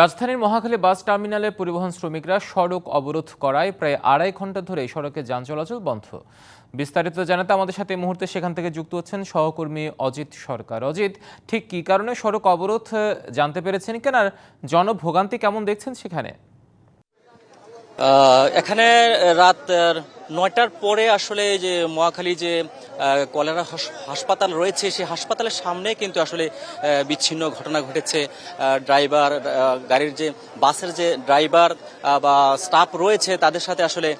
রাজধানীর মহাখালী বাস টার্মিনালে পরিবহন শ্রমিকরা সড়ক অবরোধ করায় প্রায় আড়াই ঘণ্টা ধরে সড়কে যান চলাচল বন্ধ। বিস্তারিত জানাতে আমাদের সাথে এই মুহূর্তে সেখান থেকে যুক্ত হচ্ছেন সহকর্মী অজিত সরকার। অজিত, ঠিক কী কারণে সড়ক অবরোধ জানতে পেরেছেন কেন? আর জনভোগান্তি কেমন দেখছেন সেখানে? এখানে রাত নয়টার পরে আসলে যে মহাখালী যে কলেরা হাসপাতাল রয়েছে সেই হাসপাতালের সামনে কিন্তু আসলে বিচ্ছিন্ন ঘটনা ঘটেছে। ড্রাইভার গাড়ির যে বাসের যে ড্রাইভার বা স্টাফ রয়েছে তাদের সাথে আসলে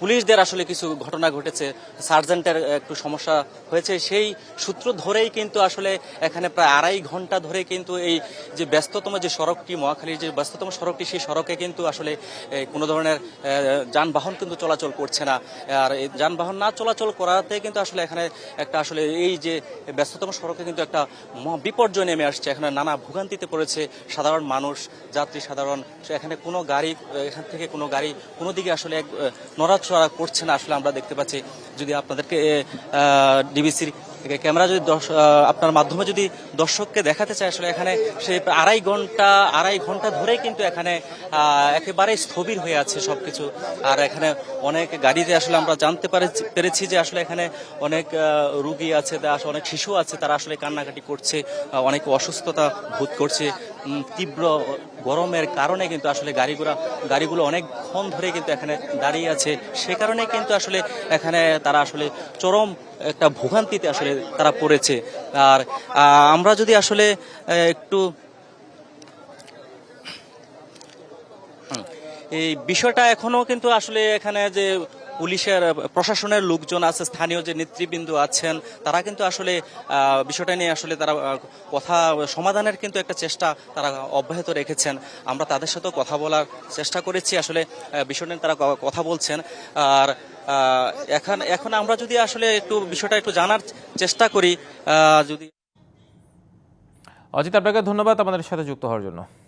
পুলিশদের আসলে কিছু ঘটনা ঘটেছে। সার্জেন্টের একটু সমস্যা হয়েছে। সেই সূত্র ধরেই কিন্তু আসলে এখানে প্রায় আড়াই ঘণ্টা ধরে কিন্তু এই যে ব্যস্ততম যে সড়কটি মহাখালীর যে ব্যস্ততম সড়কটি সেই সড়কে কিন্তু আসলে কোনো ধরনের এ, যানবাহন কিন্তু চলাচল করছে না। আর যানবাহন না চলাচল করাতে কিন্তু আসলে এখানে একটা আসলে এই যে ব্যস্ততম সড়কে কিন্তু একটা বিপর্যয় নেমে আসছে। এখানে নানা ভোগান্তিতে পড়েছে সাধারণ মানুষ যাত্রী সাধারণ। এখানে কোনো গাড়ি এখান থেকে কোনো গাড়ি কোনো দিকে আসলে এক, নড়াচড়া করছে না আসলে আমরা দেখতে পাচ্ছি। যদি আপনাদেরকে ডিবিসির ক্যামেরা যদি আপনার মাধ্যমে যদি দর্শককে দেখাতে চায়, আসলে এখানে সে আড়াই ঘণ্টা আড়াই ঘণ্টা ধরে কিন্তু এখানে একেবারে স্থবির হয়ে আছে সব কিছু আর এখানে অনেক গাড়িতে আসলে আমরা জানতে পারেছি যে আসলে এখানে অনেক রুগী আছে অনেক শিশু আছে, তারা আসলে কান্নাকাটি করছে অনেক অসুস্থতা ভোগ করছে। তীব্র গরমের কারণে কিন্তু আসলে গাড়িগুলো গাড়িগুলো অনেকক্ষণ ধরে কিন্তু এখানে দাঁড়িয়ে আছে। সে কারণে কিন্তু আসলে এখানে তারা আসলে চরম একটা ভোগান্তিতে আসলে তারা পড়েছে। আর আমরা যদি আসলে একটু এই বিষয়টা এখনও কিন্তু আসলে এখানে যে পুলিশের প্রশাসনের লোকজন আছে স্থানীয় যে নেতৃবৃন্দ আছেন তারা কিন্তু আসলে বিষয়টা নিয়ে আসলে তারা কথা সমাধানের কিন্তু একটা চেষ্টা তারা অব্যাহত রেখেছেন। আমরা তাদের সাথেও কথা বলার চেষ্টা করেছি আসলে আহ, বিষয়টা নিয়ে তারা কথা বলছেন। আর এখন এখন আমরা যদি আসলে একটু বিষয়টা একটু জানার চেষ্টা করি যদি অজিত আপনাকে ধন্যবাদ আমাদের সাথে যুক্ত হওয়ার জন্য।